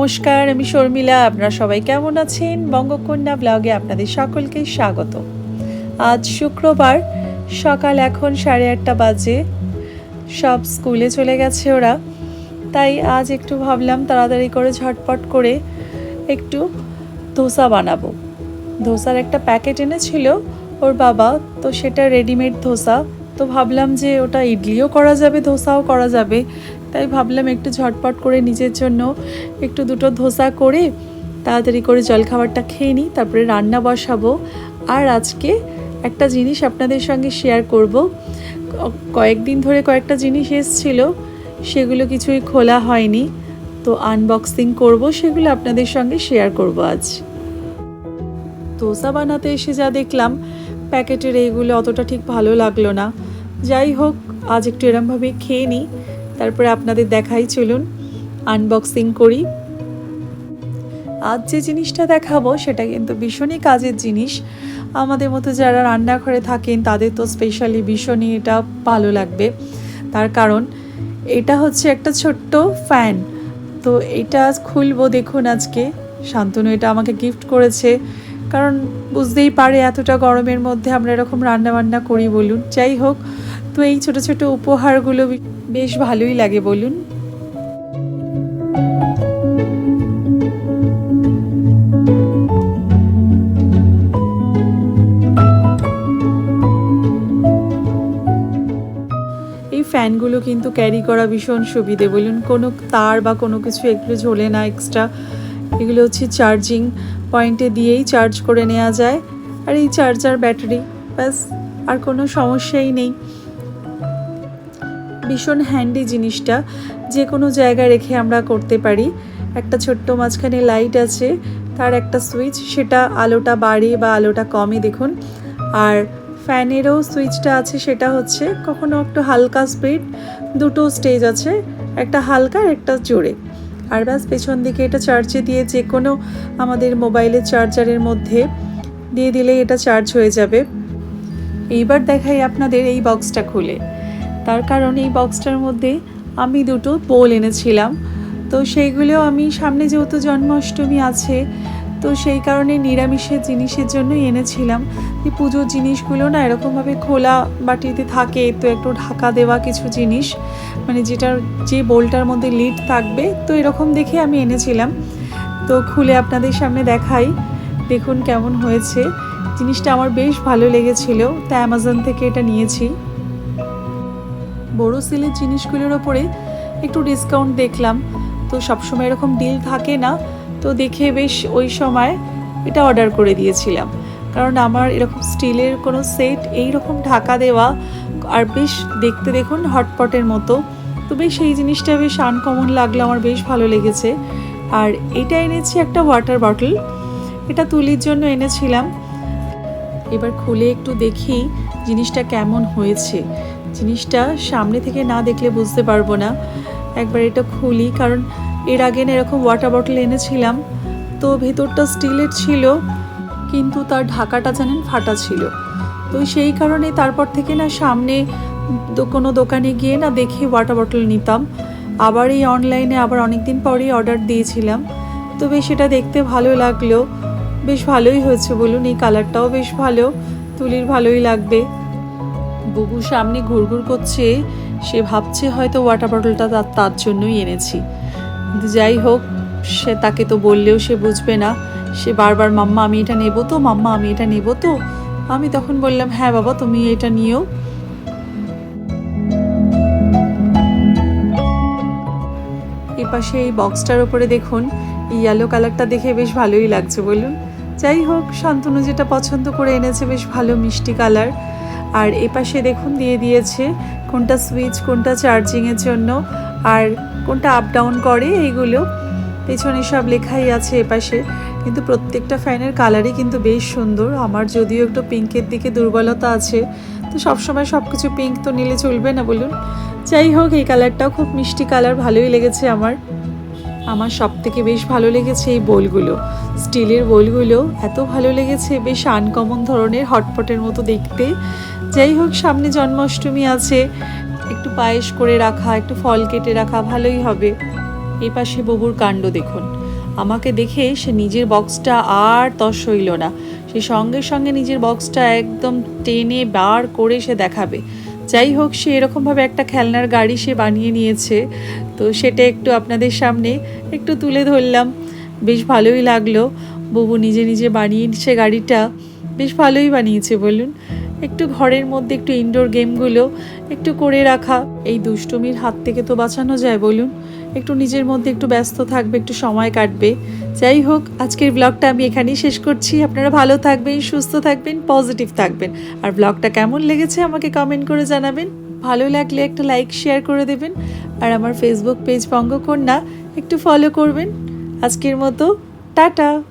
নমস্কার, আমি শর্মিলা। আপনারা সবাই কেমন আছেন? বঙ্গকন্যা ব্লগে আপনাদের সকলকে স্বাগত। আজ শুক্রবার, সকাল এখন সাড়ে আটটা বাজে। সব স্কুলে চলে গেছে ওরা। তাই আজ একটু ভাবলাম তাড়াতাড়ি করে ঝটপট করে একটু ধোসা বানাবো। ধোসার একটা প্যাকেট এনেছিল ওর বাবা, তো সেটা রেডিমেড ধোসা। তো ভাবলাম যে ওটা ইডলিও করা যাবে, ধোসাও করা যাবে। তাই ভাবলাম একটু ঝটপট করে নিজের জন্য একটু দুটো ধোসা করে তাড়াতাড়ি করে জলখাবারটা খেয়ে নিই, তারপরে রান্না বসাবো। আর আজকে একটা জিনিস আপনাদের সঙ্গে শেয়ার করব। কয়েকদিন ধরে কয়েকটা জিনিস এসছিল, সেগুলো কিছুই খোলা হয়নি। তো আনবক্সিং করব, সেগুলো আপনাদের সঙ্গে শেয়ার করব আজ। ধোসা বানাতে এসে যা দেখলাম, প্যাকেটের এইগুলো অতটা ঠিক ভালো লাগল না। যাই হোক, আজ একটু এরমভাবে খেয়ে নিই। তারপরে আপনাদের দেখাই, চলুন আনবক্সিং করি। আজ যে জিনিসটা দেখাবো, সেটা কিন্তু ভীষণই কাজের জিনিস। আমাদের মতো যারা রান্নাঘরে থাকেন, তাদের তো স্পেশালি ভীষণই এটা ভালো লাগবে। তার কারণ, এটা হচ্ছে একটা ছোট্ট ফ্যান তো এটা খুলবো দেখুন আজকে। শান্তনু এটা আমাকে গিফট করেছে। কারণ, বুঝতেই পারে এতটা গরমের মধ্যে আমরা এরকম রান্না বান্না করি বলুন। যাই হোক তো এই ছোট ছোট উপহারগুলো বেশ ভালোই লাগে বলুন। ফ্যানগুলো কিন্তু ক্যারি করা ভীষণ সুবিধে বলুন। কোনো তার বা কোনো কিছু এগুলো ঝোলে না এক্সট্রা এগুলো হচ্ছে চার্জিং পয়েন্টে দিয়েই চার্জ করে নেওয়া যায়। আর এই চার্জার ব্যাটারি ব্যাস, আর কোনো সমস্যাই নেই। ভীষণ হ্যান্ডি জিনিসটা। যে কোনো জায়গায় রেখে আমরা করতে পারি। একটা ছোট্ট মাঝখানে লাইট আছে, তার একটা সুইচ সেটা আলোটা বাড়ে বা আলোটা কমে, দেখুন। আর ফ্যানেরও সুইচটা আছে, সেটা হচ্ছে কখনো একটু হালকা স্পিড দুটো স্টেজ আছে, একটা হালকা আর একটা জোরে। আর ব্যাস, পেছন দিকে এটা চার্জে দিয়ে যে কোনো আমাদের মোবাইলের চার্জারের মধ্যে দিয়ে দিলেই এটা চার্জ হয়ে যাবে। এইবার দেখাই আপনাদের এই বক্সটা খুলে। তার কারণ এই বক্সটার মধ্যে আমি দুটো পোল এনেছিলাম। তো সেইগুলো আমি, সামনে যেহেতু জন্মাষ্টমী আছে, তো সেই কারণে নিরামিষের জিনিসের জন্যই এনেছিলাম। এই পুজোর জিনিসগুলো না এরকমভাবে খোলা বাটিতে থাকে, তো একটু ঢাকা দেওয়া কিছু জিনিস মানে যেটার, যে বোলটার মধ্যে লিড থাকবে, তো এরকম দেখে আমি এনেছিলাম। তো খুলে আপনাদের সামনে দেখাই, দেখুন কেমন হয়েছে। জিনিসটা আমার বেশ ভালো লেগেছিল, তা অ্যামাজন থেকে এটা নিয়েছি। বড় সেলের জিনিসগুলোর ওপরে একটু ডিসকাউন্ট দেখলাম। তো সবসময় এরকম ডিল থাকে না। তো দেখে বেশ ওই সময় এটা অর্ডার করে দিয়েছিলাম। কারণ আমার এরকম স্টিলের কোনো সেট এই রকম ঢাকা দেওয়া আর বেশ দেখতে দেখুন হটপটের মতো। তো বেশ এই জিনিসটা বেশ আনকমন লাগল, আমার বেশ ভালো লেগেছে। আর এটা এনেছি একটা ওয়াটার বটল এটা তুলির জন্য এনেছিলাম। এবার খুলে একটু দেখি জিনিসটা কেমন হয়েছে। জিনিসটা সামনে থেকে না দেখলে বুঝতে পারব না। একবার এটা খুলি, কারণ এর আগে না এরকম ওয়াটার বটল এনেছিলাম, তো ভেতরটা স্টিলের ছিল, কিন্তু তার ঢাকাটা জানেন ফাটা ছিল। তো সেই কারণে তারপর থেকে না সামনে কোনো দোকানে গিয়ে না দেখে ওয়াটার বটল নিতাম। আবার এই অনলাইনে আবার অনেক দিন পরেই অর্ডার দিয়েছিলাম। তো বেশ এটা দেখতে ভালো লাগল। বেশ ভালোই হয়েছে বলুন, এই কালারটাও বেশ ভালো, তুলির ভালোই লাগবে। বুবু সামনে ঘুরঘুর করছে, সে ভাবছে হয়তো ওয়াটার বটলটা তার তার জন্যই এনেছি। যাই হোক, সে তাকে তো বললেও সে বুঝবে না। সে বারবার, মাম্মা, আমি এটা নেব তো? মাম্মা, আমি এটা নেব তো? আমি তখন বললাম হ্যাঁ বাবা, তুমি এটা নিও। এপাশে এই বক্সটার ওপরে দেখুন ইয়েলো কালারটা দেখে বেশ ভালোই লাগছে বলুন। যাই হোক, শান্তনু যেটা পছন্দ করে এনেছে, বেশ ভালো মিষ্টি কালার আর এপাশে দেখুন দিয়ে দিয়েছে কোনটা সুইচ কোনটা চার্জিংয়ের জন্য, আর কোনটা আপ ডাউন করে এইগুলো। পেছনে সব লেখাই আছে এপাশে। কিন্তু প্রত্যেকটা ফ্যানের কালারই কিন্তু বেশ সুন্দর। আমার যদিও একটু পিঙ্কের দিকে দুর্বলতা আছে, তো সবসময় সব কিছু পিঙ্ক তো নিলে চলবে না বলুন। যাই হোক, এই কালারটাও খুব মিষ্টি কালার ভালোই লেগেছে আমার। আমার সব থেকে বেশ ভালো লেগেছে এই বোলগুলো স্টিলের বোলগুলো এত ভালো লেগেছে, বেশ আনকমন ধরনের, হটপটের মতো দেখতে। যাই হোক, সামনে জন্মাষ্টমী আছে। একটু পায়েস করে রাখা, একটু ফল কেটে রাখা, ভালোই হবে। এই পাশে ববুর কাণ্ড দেখুন। আমাকে দেখে সে নিজের বক্সটা আর তস হইল না। সে সঙ্গে সঙ্গে নিজের বক্সটা একদম টেনে বার করে সে দেখাবে। যাই হোক, সে এরকমভাবে একটা খেলনার গাড়ি সে বানিয়ে নিয়েছে। তো সেটা একটু আপনাদের সামনে একটু তুলে ধরলাম। বেশ ভালোই লাগল। বুবু নিজে নিজে বানিয়েছে গাড়িটা। বেশ ভালোই বানিয়েছে, বলুন। একটু ঘরের মধ্যে, একটু ইনডোর গেমগুলো একটু করে রাখা। এই দুষ্টুমির হাত থেকে তো বাঁচানো যায় বলুন। একটু নিজের মধ্যে একটু ব্যস্ত থাকবে, একটু সময় কাটবে। যাই হোক, আজকের ব্লগটা আমি এখানেই শেষ করছি। আপনারা ভালো থাকবেন, সুস্থ থাকবেন পজিটিভ থাকবেন। আর ব্লগটা কেমন লেগেছে আমাকে কমেন্ট করে জানাবেন। ভালো লাগলে একটা লাইক শেয়ার করে দেবেন। আর আমার ফেসবুক পেজ বঙ্গকন্যা, একটু ফলো করবেন। আজকের মতো, টাটা!